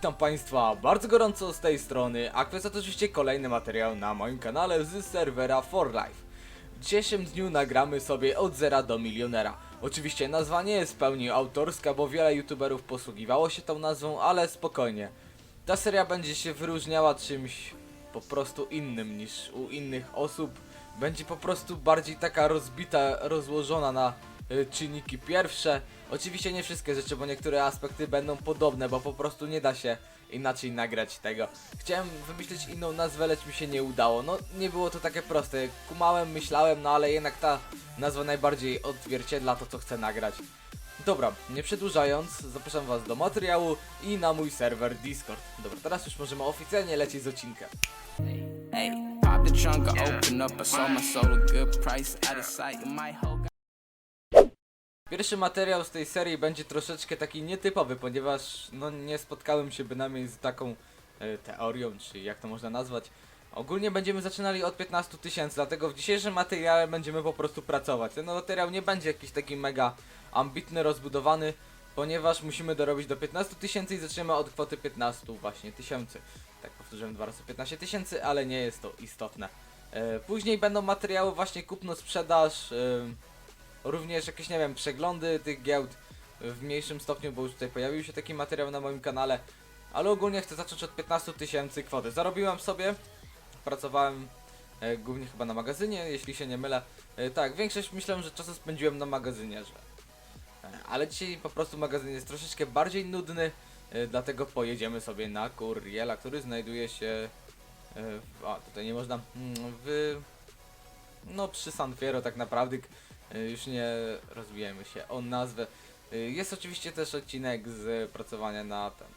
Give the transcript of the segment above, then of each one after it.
Witam Państwa bardzo gorąco z tej strony, a kwestia to oczywiście kolejny materiał na moim kanale z serwera For Life. W dzisiejszym dniu nagramy sobie od zera do milionera. Oczywiście nazwa nie jest w pełni autorska, bo wiele youtuberów posługiwało się tą nazwą, ale spokojnie. Ta seria będzie się wyróżniała czymś po prostu innym niż u innych osób. Będzie po prostu bardziej taka rozbita, rozłożona na y, czynniki pierwsze. Oczywiście nie wszystkie rzeczy, bo niektóre aspekty będą podobne, bo po prostu nie da się inaczej nagrać tego. Chciałem wymyślić inną nazwę, lecz mi się nie udało. No nie było to takie proste. Kumałem, myślałem, no ale jednak ta nazwa najbardziej odzwierciedla to, co chcę nagrać. Dobra, nie przedłużając, zapraszam was do materiału i na mój serwer Discord. Dobra, teraz już możemy oficjalnie lecieć z odcinkiem. Hey, pop Pierwszy materiał z tej serii będzie troszeczkę taki nietypowy, ponieważ no nie spotkałem się bynajmniej z taką e, teorią, czy jak to można nazwać. Ogólnie będziemy zaczynali od 15 tysięcy, dlatego w dzisiejszym materiale będziemy po prostu pracować. Ten materiał nie będzie jakiś taki mega ambitny, rozbudowany, ponieważ musimy dorobić do 15 tysięcy i zaczniemy od kwoty 15 właśnie tysięcy. Tak powtórzyłem dwa razy 15 tysięcy, ale nie jest to istotne. E, później będą materiały właśnie kupno-sprzedaż, e, również jakieś, nie wiem, przeglądy tych giełd w mniejszym stopniu, bo już tutaj pojawił się taki materiał na moim kanale, ale ogólnie chcę zacząć od 15 tysięcy kwoty. Zarobiłem sobie, pracowałem e, głównie chyba na magazynie, jeśli się nie mylę. E, tak, większość myślałem, że czasu spędziłem na magazynie, że... E, ale dzisiaj po prostu magazyn jest troszeczkę bardziej nudny, e, dlatego pojedziemy sobie na Kuriela, który znajduje się... E, a, tutaj nie można... Mm, w... No przy San Fierro tak naprawdę już nie rozwijajmy się o nazwę. Y, Jest oczywiście też odcinek z pracowania na ten.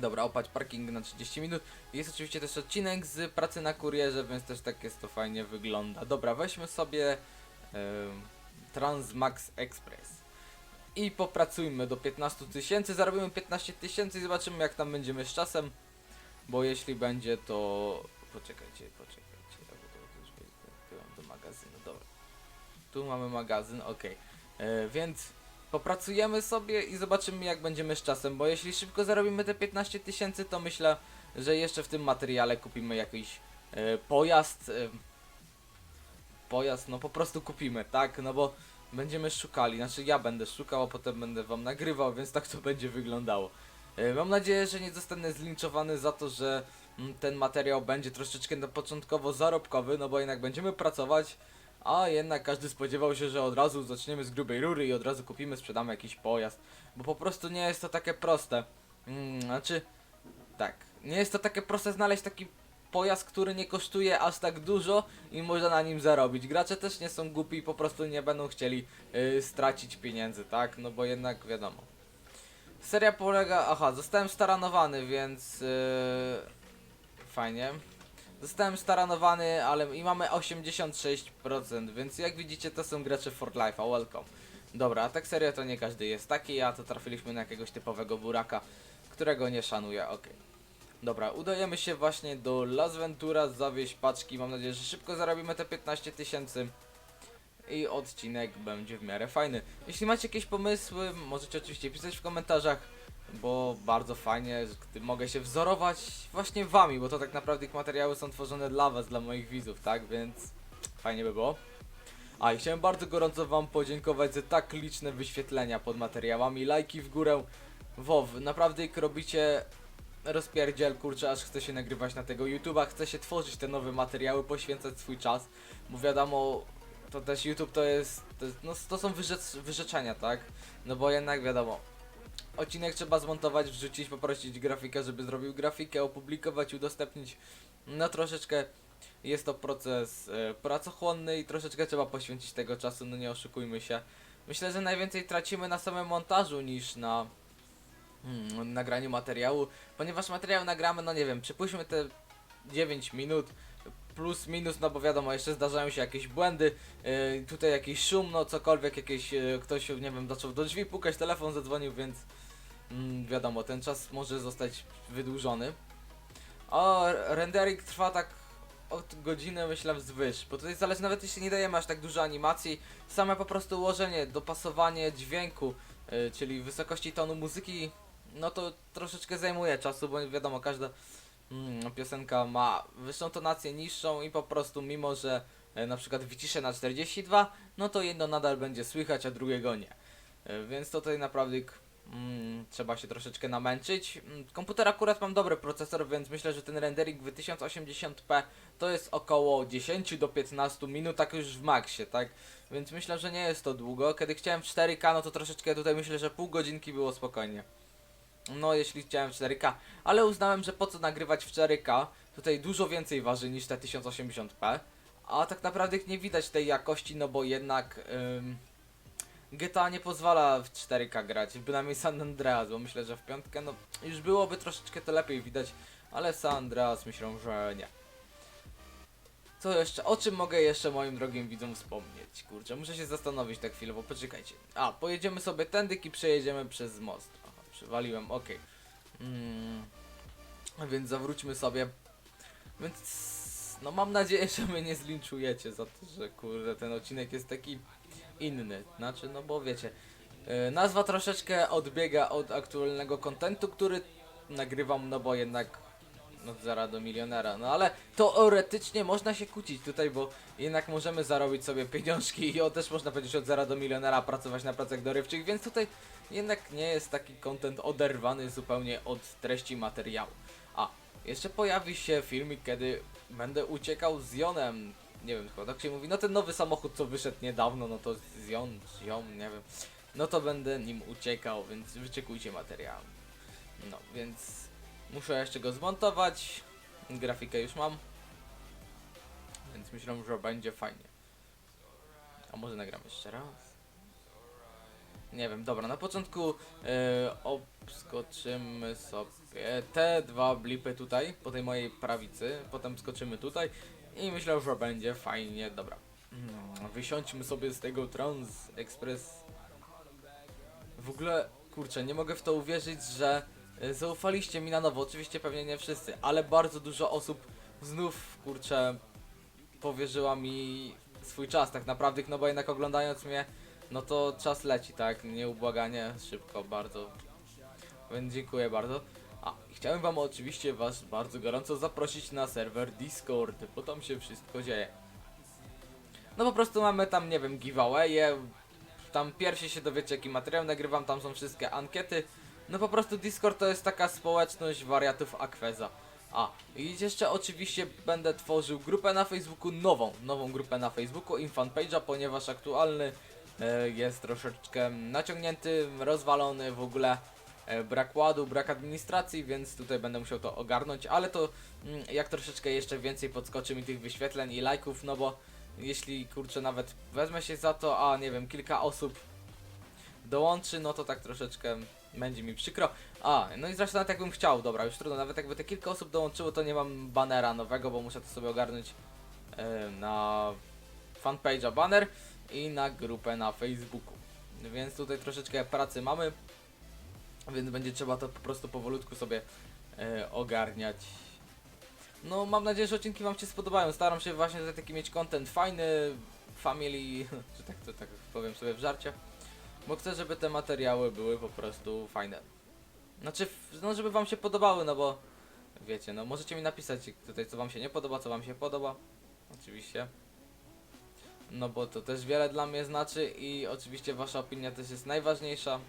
Dobra, opać parking na 30 minut. Jest oczywiście też odcinek z pracy na kurierze, więc też tak jest to fajnie wygląda. Dobra, weźmy sobie em, Transmax Express. I popracujmy do 15 tysięcy, zarobimy 15 tysięcy i zobaczymy jak tam będziemy z czasem. Bo jeśli będzie to... Poczekajcie, poczekajcie. Tu mamy magazyn, ok. E, więc popracujemy sobie i zobaczymy jak będziemy z czasem, bo jeśli szybko zarobimy te 15 tysięcy, to myślę, że jeszcze w tym materiale kupimy jakiś e, pojazd. E, pojazd, no po prostu kupimy, tak? No bo będziemy szukali, znaczy ja będę szukał, a potem będę wam nagrywał, więc tak to będzie wyglądało. E, mam nadzieję, że nie zostanę zlinczowany za to, że mm, ten materiał będzie troszeczkę na początkowo zarobkowy, no bo jednak będziemy pracować, a jednak każdy spodziewał się, że od razu zaczniemy z grubej rury i od razu kupimy, sprzedamy jakiś pojazd. Bo po prostu nie jest to takie proste. Mm, znaczy, tak, nie jest to takie proste znaleźć taki pojazd, który nie kosztuje aż tak dużo i można na nim zarobić. Gracze też nie są głupi i po prostu nie będą chcieli y, stracić pieniędzy, tak? No bo jednak wiadomo. Seria polega, aha, zostałem staranowany, więc yy, fajnie. Zostałem staranowany, ale i mamy 86%, więc jak widzicie to są gracze for life, a welcome. Dobra, a tak serio to nie każdy jest taki, a to trafiliśmy na jakiegoś typowego buraka, którego nie szanuję, okej. Dobra, udajemy się właśnie do Las Venturas, zawieźć paczki, mam nadzieję, że szybko zarobimy te 15 tysięcy. I odcinek będzie w miarę fajny. Jeśli macie jakieś pomysły, możecie oczywiście pisać w komentarzach, bo bardzo fajnie, że gdy mogę się wzorować właśnie wami, bo to tak naprawdę ich materiały są tworzone dla was, dla moich widzów, tak? Więc fajnie by było. A i chciałem bardzo gorąco wam podziękować za tak liczne wyświetlenia pod materiałami, lajki w górę. WoW, naprawdę jak robicie rozpierdziel, kurczę, aż chce się nagrywać na tego YouTube'a, chce się tworzyć te nowe materiały, poświęcać swój czas, bo wiadomo, to też YouTube to jest, to, no, to są wyrzec, wyrzeczenia, tak? No bo jednak wiadomo, odcinek trzeba zmontować, wrzucić, poprosić grafika, żeby zrobił grafikę, opublikować, udostępnić. No troszeczkę jest to proces e, pracochłonny i troszeczkę trzeba poświęcić tego czasu, no nie oszukujmy się. Myślę, że najwięcej tracimy na samym montażu niż na mm, nagraniu materiału, ponieważ materiał nagramy, no nie wiem, przypuśćmy te 9 minut plus minus, no bo wiadomo, jeszcze zdarzają się jakieś błędy, yy, tutaj jakiś szum, no cokolwiek, jakieś yy, ktoś, nie wiem, zaczął do drzwi pukać, telefon zadzwonił, więc mm, wiadomo, ten czas może zostać wydłużony. O, rendering trwa tak od godziny, myślę, wzwyż, bo tutaj zależy, nawet jeśli nie dajemy aż tak dużo animacji, same po prostu ułożenie, dopasowanie dźwięku, yy, czyli wysokości tonu muzyki, no to troszeczkę zajmuje czasu, bo wiadomo, każda mm, piosenka ma wyższą tonację, niższą i po prostu mimo, że e, na przykład wyciszę na 42, no to jedno nadal będzie słychać, a drugiego nie. E, Więc tutaj naprawdę mm, trzeba się troszeczkę namęczyć. Mm, Komputer akurat mam dobry procesor, więc myślę, że ten rendering w 1080p to jest około 10 do 15 minut, tak już w maksie, tak? Więc myślę, że nie jest to długo. Kiedy chciałem w 4K, no to troszeczkę tutaj myślę, że pół godzinki było spokojnie. No, jeśli chciałem w 4K, ale uznałem, że po co nagrywać w 4K? Tutaj dużo więcej waży niż te 1080p. A tak naprawdę nie widać tej jakości, no bo jednak GTA nie pozwala w 4K grać, bynajmniej San Andreas, bo myślę, że w piątkę no już byłoby troszeczkę to lepiej widać, ale San Andreas myślę, że nie. Co jeszcze? O czym mogę jeszcze moim drogim widzom wspomnieć? Kurczę, muszę się zastanowić tak chwilę, bo poczekajcie. A, pojedziemy sobie tędy i przejedziemy przez most. Aha, przywaliłem, okej. Mm, więc zawróćmy sobie. Więc, no mam nadzieję, że mnie nie zlinczujecie za to, że kurde, ten odcinek jest taki inny. Znaczy, no bo wiecie, yy, nazwa troszeczkę odbiega od aktualnego kontentu, który nagrywam, no bo jednak od zera do milionera. No ale teoretycznie można się kłócić tutaj, bo jednak możemy zarobić sobie pieniążki i o też można powiedzieć od zera do milionera pracować na pracach dorywczych, więc tutaj jednak nie jest taki content oderwany zupełnie od treści materiału. A, jeszcze pojawi się filmik, kiedy będę uciekał z Jonem. Nie wiem, chyba tak się mówi. No ten nowy samochód, co wyszedł niedawno, no to z Jon, z Jon, nie wiem. No to będę nim uciekał, więc wyczekujcie materiału. No, więc muszę jeszcze go zmontować. Grafikę już mam. Więc myślę, że będzie fajnie. A może nagram jeszcze raz? Nie wiem, dobra, na początku e, obskoczymy sobie te dwa blipy tutaj, po tej mojej prawicy, potem skoczymy tutaj i myślę, że będzie fajnie, dobra. Mm, Wysiądźmy sobie z tego Trans Express. W ogóle, kurczę, nie mogę w to uwierzyć, że e, zaufaliście mi na nowo, oczywiście pewnie nie wszyscy, ale bardzo dużo osób znów, kurczę, powierzyła mi swój czas tak naprawdę, no bo jednak oglądając mnie, no to czas leci, tak? Nieubłaganie, szybko, bardzo. Więc dziękuję bardzo. A, i chciałem wam oczywiście was bardzo gorąco zaprosić na serwer Discord, bo tam się wszystko dzieje. No po prostu mamy tam, nie wiem, giveawaye, tam pierwsi się dowiecie jaki materiał nagrywam, tam są wszystkie ankiety. No po prostu Discord to jest taka społeczność wariatów Akweza. A, i jeszcze oczywiście będę tworzył grupę na Facebooku, nową, nową grupę na Facebooku, infanpage'a, ponieważ aktualny e, jest troszeczkę naciągnięty, rozwalony w ogóle, brak ładu, brak administracji, więc tutaj będę musiał to ogarnąć, ale to mm, jak troszeczkę jeszcze więcej podskoczy mi tych wyświetleń i lajków, no bo jeśli kurczę nawet wezmę się za to, a nie wiem, kilka osób dołączy, no to tak troszeczkę będzie mi przykro. A, no i zresztą nawet jakbym chciał, dobra, już trudno, nawet jakby te kilka osób dołączyło, to nie mam banera nowego, bo muszę to sobie ogarnąć e, na fanpage'a banner i na grupę na Facebooku. Więc tutaj troszeczkę pracy mamy, więc będzie trzeba to po prostu powolutku sobie e, ogarniać. No, mam nadzieję, że odcinki Wam się spodobają. Staram się właśnie taki mieć content fajny, family, że tak to tak powiem sobie w żarcie. Bo chcę, żeby te materiały były po prostu fajne. Znaczy, no żeby wam się podobały, no bo wiecie, no możecie mi napisać tutaj co wam się nie podoba, co wam się podoba. Oczywiście. No bo to też wiele dla mnie znaczy i oczywiście wasza opinia też jest najważniejsza.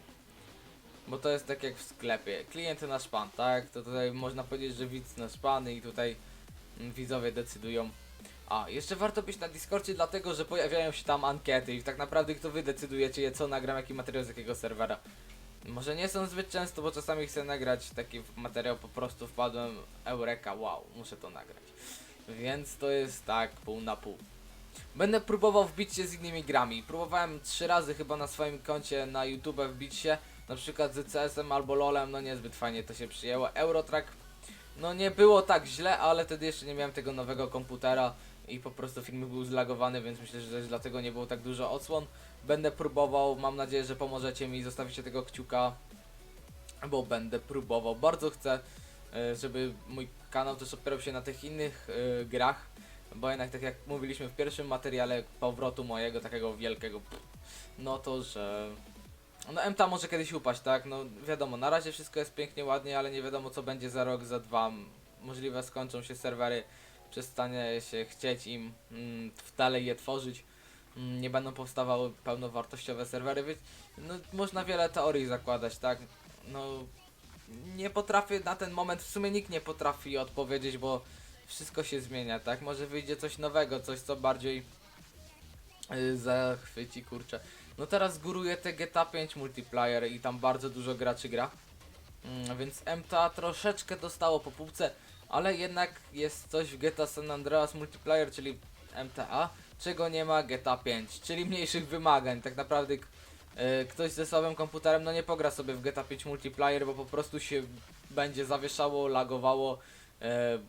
Bo to jest tak jak w sklepie. Klient nasz pan, tak? To tutaj można powiedzieć, że widz nasz pan i tutaj mm, widzowie decydują. A, jeszcze warto być na Discordzie, dlatego że pojawiają się tam ankiety i tak naprawdę to wy decydujecie, je, co nagram, jaki materiał z jakiego serwera. Może nie są zbyt często, bo czasami chcę nagrać taki materiał, po prostu wpadłem, eureka, wow, muszę to nagrać. Więc to jest tak, pół na pół. Będę próbował wbić się z innymi grami. Próbowałem trzy razy chyba na swoim koncie na YouTube wbić się, na przykład z CS-em albo LoLem, no niezbyt fajnie to się przyjęło. Eurotrack, no nie było tak źle, ale wtedy jeszcze nie miałem tego nowego komputera i po prostu film był zlagowany, więc myślę, że też dlatego nie było tak dużo odsłon. Będę próbował, mam nadzieję, że pomożecie mi, zostawicie tego kciuka, bo będę próbował. Bardzo chcę, e, żeby mój kanał też opierał się na tych innych e, grach, bo jednak tak jak mówiliśmy w pierwszym materiale powrotu mojego takiego wielkiego, no to, że No MTA może kiedyś upaść, tak? No wiadomo, na razie wszystko jest pięknie, ładnie, ale nie wiadomo co będzie za rok, za dwa. Możliwe skończą się serwery, przestanie się chcieć im mm, dalej je tworzyć. Mm, nie będą powstawały pełnowartościowe serwery, więc no, można wiele teorii zakładać, tak? No nie potrafię na ten moment, w sumie nikt nie potrafi odpowiedzieć, bo wszystko się zmienia, tak? Może wyjdzie coś nowego, coś co bardziej yy, zachwyci, kurczę. No teraz góruje te GTA 5 multiplayer i tam bardzo dużo graczy gra. Mm, więc MTA troszeczkę dostało po półce, ale jednak jest coś w GTA San Andreas multiplayer, czyli MTA, czego nie ma GTA 5, czyli mniejszych wymagań. Tak naprawdę e, ktoś ze słabym komputerem no nie pogra sobie w GTA 5 multiplayer, bo po prostu się będzie zawieszało, lagowało. E,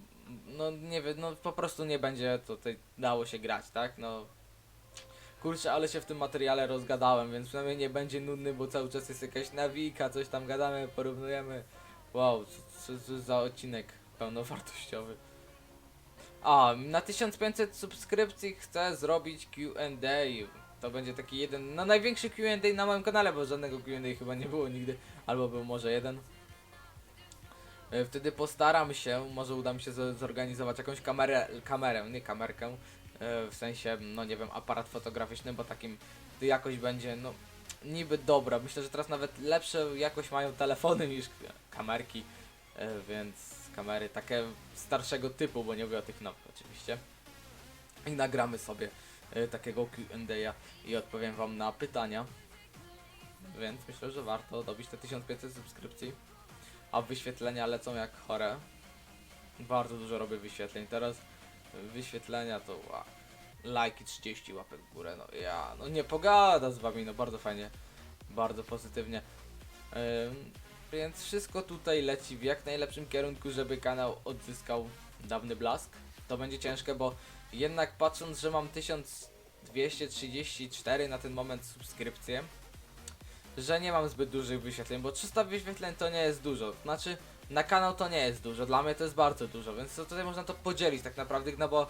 no nie wiem, no po prostu nie będzie tutaj dało się grać, tak? No Kurczę, ale się w tym materiale rozgadałem, więc przynajmniej nie będzie nudny, bo cały czas jest jakaś nawika, coś tam gadamy, porównujemy. Wow, co, co, za odcinek pełnowartościowy. A, na 1500 subskrypcji chcę zrobić Q&A. To będzie taki jeden, no największy Q&A na moim kanale, bo żadnego Q&A chyba nie było nigdy, albo był może jeden. E, Wtedy postaram się, może uda mi się zorganizować jakąś kamerę, kamerę, nie kamerkę, e, w sensie, no nie wiem, aparat fotograficzny, bo takim to jakość będzie, no niby dobra. Myślę, że teraz nawet lepsze jakość mają telefony niż kamerki, e, więc kamery takie starszego typu, bo nie mówię o tych nowych oczywiście. I nagramy sobie takiego Q&A i odpowiem wam na pytania. Więc myślę, że warto dobić te 1500 subskrypcji. A wyświetlenia lecą jak chore. Bardzo dużo robię wyświetleń. Teraz wyświetlenia to wow. lajki 30 łapek w górę. No ja, no nie pogada z wami, no bardzo fajnie, bardzo pozytywnie. Ym, więc wszystko tutaj leci w jak najlepszym kierunku, żeby kanał odzyskał dawny blask. To będzie ciężkie, bo jednak patrząc, że mam 1234 na ten moment subskrypcje, że nie mam zbyt dużych wyświetleń, bo 300 wyświetleń to nie jest dużo. Znaczy, na kanał to nie jest dużo, dla mnie to jest bardzo dużo, więc tutaj można to podzielić tak naprawdę, no bo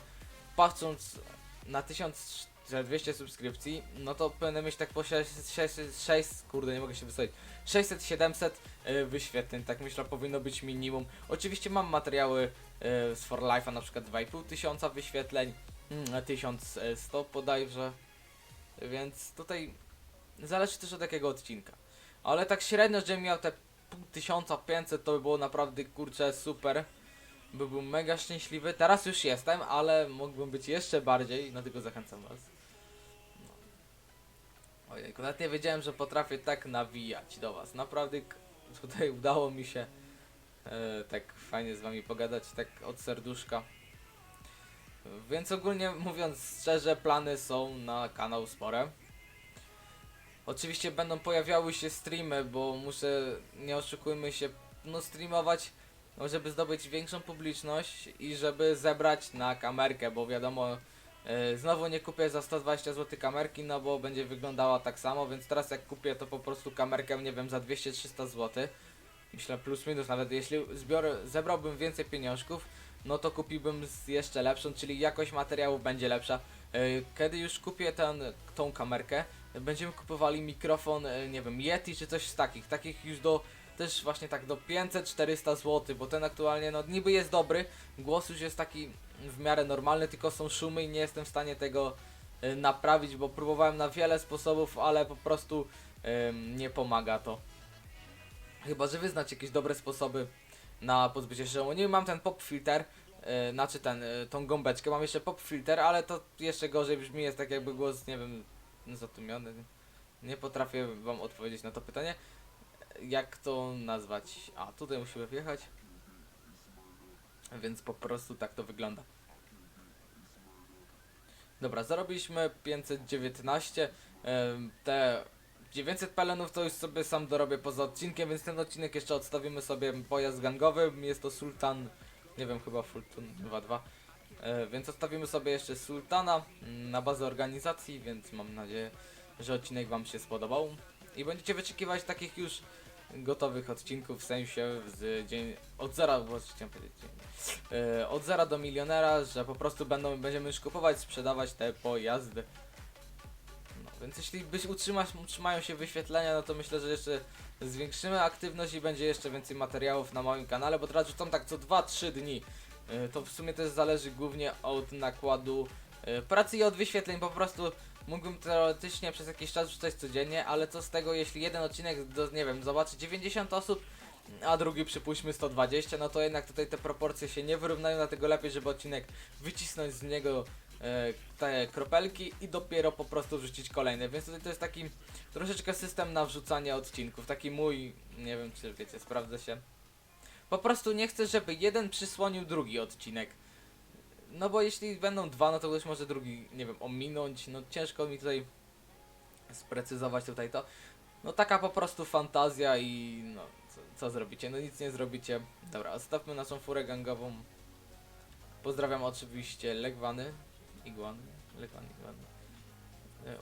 patrząc na 1200 subskrypcji, no to powinienem mieć tak po 600, 600, 600 kurde nie mogę się wysłać, 600-700 y, wyświetleń, tak myślę powinno być minimum. Oczywiście mam materiały y, z For Life'a na przykład 2,5 tysiąca wyświetleń, mm, 1100 bodajże, więc tutaj zależy też od jakiego odcinka. Ale tak średnio, żebym miał te pół tysiąca 500 to by było naprawdę kurczę super. Byłbym mega szczęśliwy. Teraz już jestem, ale mógłbym być jeszcze bardziej, dlatego zachęcam was. No. Ojejku, nawet nie wiedziałem, że potrafię tak nawijać do was. Naprawdę tutaj udało mi się e, tak fajnie z wami pogadać, tak od serduszka. Więc ogólnie mówiąc szczerze, plany są na kanał spore. Oczywiście będą pojawiały się streamy, bo muszę, nie oszukujmy się, no streamować, no, żeby zdobyć większą publiczność i żeby zebrać na kamerkę, bo wiadomo, e, znowu nie kupię za 120 zł kamerki, no bo będzie wyglądała tak samo, więc teraz jak kupię to po prostu kamerkę, nie wiem, za 200-300 zł, myślę plus minus, nawet jeśli zbiorę, zebrałbym więcej pieniążków, no to kupiłbym jeszcze lepszą, czyli jakość materiałów będzie lepsza. E, Kiedy już kupię ten, tą kamerkę, będziemy kupowali mikrofon, e, nie wiem, Yeti czy coś z takich, takich już do też właśnie tak do 500-400 zł, bo ten aktualnie no niby jest dobry, głos już jest taki w miarę normalny, tylko są szumy i nie jestem w stanie tego e, naprawić, bo próbowałem na wiele sposobów, ale po prostu nie pomaga to. Chyba, że wy znacie jakieś dobre sposoby na pozbycie się szumu. Nie mam ten pop filter, e, znaczy ten, e, tą gąbeczkę, mam jeszcze pop filter, ale to jeszcze gorzej brzmi, jest tak jakby głos, nie wiem, zatumiony. Nie potrafię wam odpowiedzieć na to pytanie. Jak to nazwać? A, tutaj musimy wjechać. Więc po prostu tak to wygląda. Dobra, zarobiliśmy 519. em, Te 900 pelenów to już sobie sam dorobię poza odcinkiem, więc ten odcinek jeszcze odstawimy sobie pojazd gangowy. Jest to Sultan, nie wiem, chyba Fulton 2.2. E, Więc odstawimy sobie jeszcze Sultana mm, na bazę organizacji, więc mam nadzieję, że odcinek Wam się spodobał. I będziecie wyczekiwać takich już gotowych odcinków, w sensie z dzień od zera, bo chciałem powiedzieć e, od zera do milionera, że po prostu będą, będziemy już kupować, sprzedawać te pojazdy. No, Więc jeśli byś utrzymasz, utrzymają się wyświetlenia, no to myślę, że jeszcze zwiększymy aktywność i będzie jeszcze więcej materiałów na moim kanale, bo teraz rzucam tak co 2-3 dni. Y, To w sumie też zależy głównie od nakładu y, pracy i od wyświetleń. Po prostu mógłbym teoretycznie przez jakiś czas rzucać codziennie, ale co z tego, jeśli jeden odcinek, do, nie wiem, zobaczy 90 osób, a drugi przypuśćmy 120, no to jednak tutaj te proporcje się nie wyrównają, dlatego lepiej, żeby odcinek wycisnąć z niego e, te kropelki i dopiero po prostu wrzucić kolejne. Więc tutaj to jest taki troszeczkę system na wrzucanie odcinków. Taki mój, nie wiem czy wiecie, sprawdza się. Po prostu nie chcę, żeby jeden przysłonił drugi odcinek. No bo jeśli będą dwa, no to ktoś może drugi, nie wiem, ominąć. No ciężko mi tutaj sprecyzować tutaj to. No taka po prostu fantazja i no co, co zrobicie? No nic nie zrobicie. Dobra, odstawmy naszą furę gangową. Pozdrawiam oczywiście Legwany. Iguany. Legwany, Iguany. E.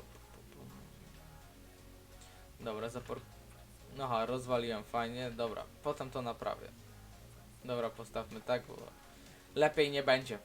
Dobra, zapor... Aha, rozwaliłem, fajnie. Dobra, potem to naprawię. Dobra, postawmy tak, bo lepiej nie będzie.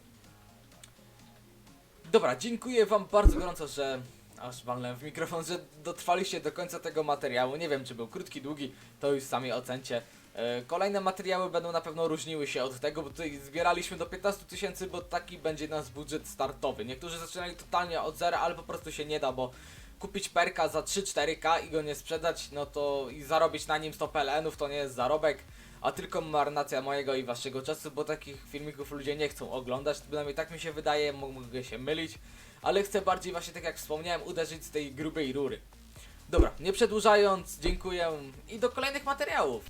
Dobra, dziękuję wam bardzo gorąco, że aż walnąłem w mikrofon, że dotrwaliście do końca tego materiału. Nie wiem, czy był krótki, długi, to już sami ocencie. E, Kolejne materiały będą na pewno różniły się od tego, bo tutaj zbieraliśmy do 15 tysięcy, bo taki będzie nasz budżet startowy. Niektórzy zaczynali totalnie od zera, ale po prostu się nie da, bo kupić perka za 3-4k i go nie sprzedać, no to i zarobić na nim 100 PLN-ów to nie jest zarobek, a tylko marnacja mojego i waszego czasu, bo takich filmików ludzie nie chcą oglądać, przynajmniej tak mi się wydaje, mo- mogę się mylić, ale chcę bardziej właśnie tak jak wspomniałem uderzyć z tej grubej rury. Dobra, nie przedłużając, dziękuję i do kolejnych materiałów.